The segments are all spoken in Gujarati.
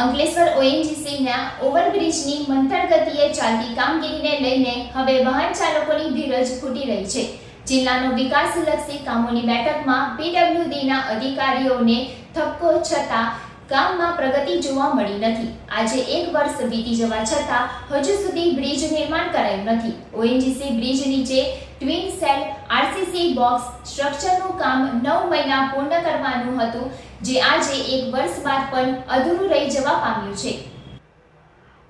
અંકલેશ્વર ઓએનજીસીના ઓવરબ્રિજની મંથર ગતિએ ચાલતી કામગીરીને લઈને હવે વાહન ચાલકોની ધીરજ ખૂટી રહી છે. જિલ્લાનો વિકાસલક્ષી કામોની બેઠકમાં પીડબ્લ્યુડીના અધિકારીઓને થપકો છતાં કામમાં પ્રગતિ જોવા મળી નથી. આજે એક વર્ષ વીતી જવા છતાં હજુ સુધી બ્રિજ નિર્માણ કરાયું નથી. ઓએનજીસી બ્રિજ નીચે ટ્વિન સેલ બોક્સ સ્ટ્રક્ચરનું કામ નવ મહિના પૂર્ણ કરવાનું હતું, જે આજે એક વર્ષ બાદ પણ અધૂરું રહી જવા પામ્યું છે.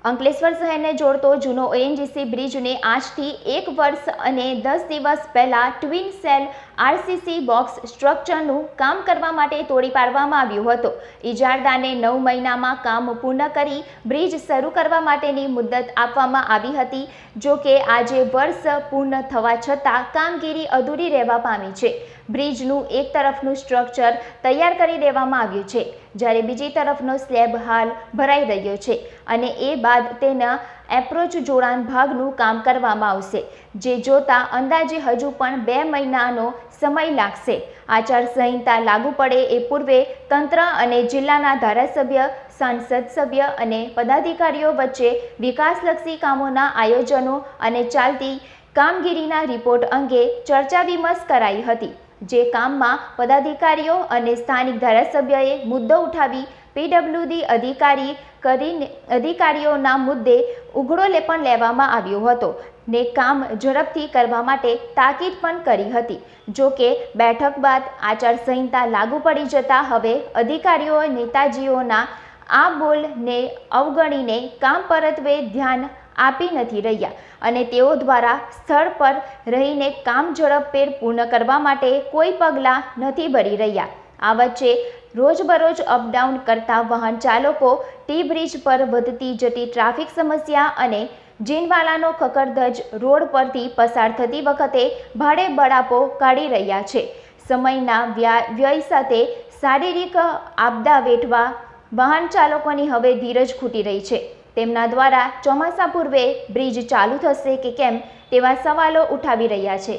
અંકલેશ્વર શહેરને જોડતો જૂનો ઓએનજીસી બ્રિજને આજથી એક વર્ષ અને દસ દિવસ પહેલાં ટ્વિન સેલ આરસીસી બોક્સ સ્ટ્રક્ચરનું કામ કરવા માટે તોડી પાડવામાં આવ્યું હતું. ઇજારદારને નવ મહિનામાં કામ પૂર્ણ કરી બ્રિજ શરૂ કરવા માટેની મુદત આપવામાં આવી હતી, જો કે આજે વર્ષ પૂર્ણ થવા છતાં કામગીરી અધૂરી રહેવા પામી છે. બ્રિજનું એક તરફનું સ્ટ્રક્ચર તૈયાર કરી દેવામાં આવ્યું છે. જ્યારે બીજી તરફનો સ્લેબ હાલ ભરાઈ રહ્યો છે અને એ બાદ તેના એપ્રોચ જોડાણ ભાગનું કામ કરવામાં આવશે, જે જોતા અંદાજે હજુ પણ બે મહિનાનો સમય લાગશે. આચારસંહિતા લાગુ પડે એ પૂર્વે તંત્ર અને જિલ્લાના ધારાસભ્ય, સાંસદ સભ્ય અને પદાધિકારીઓ વચ્ચે વિકાસલક્ષી કામોના આયોજનો અને ચાલતી કામગીરીના રિપોર્ટ અંગે ચર્ચા વિમર્શ કરાઈ હતી. જે કામમાં પદાધિકારીઓ અને સ્થાનિક ધારાસભ્યએ મુદ્દો ઉઠાવી પીડબ્લ્યુડી અધિકારી કરીને, અધિકારીઓના મુદ્દે ઉઘડો લેપણ લેવામાં આવ્યો હતો ને કામ ઝડપથી કરવા માટે તાકીદ પણ કરી હતી. જો કે બેઠક બાદ આચારસંહિતા લાગુ પડી જતાં હવે અધિકારીઓ, નેતાજીઓના આ બોલને અવગણીને કામ પરત્વે ધ્યાન આપી નથી રહ્યા અને તેઓ દ્વારા સ્થળ પર રહીને કામ ઝડપભેર પૂર્ણ કરવા માટે કોઈ પગલાં નથી ભરી રહ્યા. આ વચ્ચે રોજબરોજ અપડાઉન કરતા વાહન ચાલકો ટી બ્રિજ પર વધતી જતી ટ્રાફિક સમસ્યા અને જીનવાલાનો ખકરધજ રોડ પરથી પસાર થતી વખતે ભાડે બળાપો કાઢી રહ્યા છે. સમયના વ્યા- વ્યય સાથે શારીરિક આપદા વેઠવા વાહન ચાલકોની હવે ધીરજ ખૂટી રહી છે. તેમના દ્વારા ચોમાસા પૂર્વે બ્રિજ ચાલુ થશે કે કેમ તેવા સવાલો ઉઠાવી રહ્યા છે.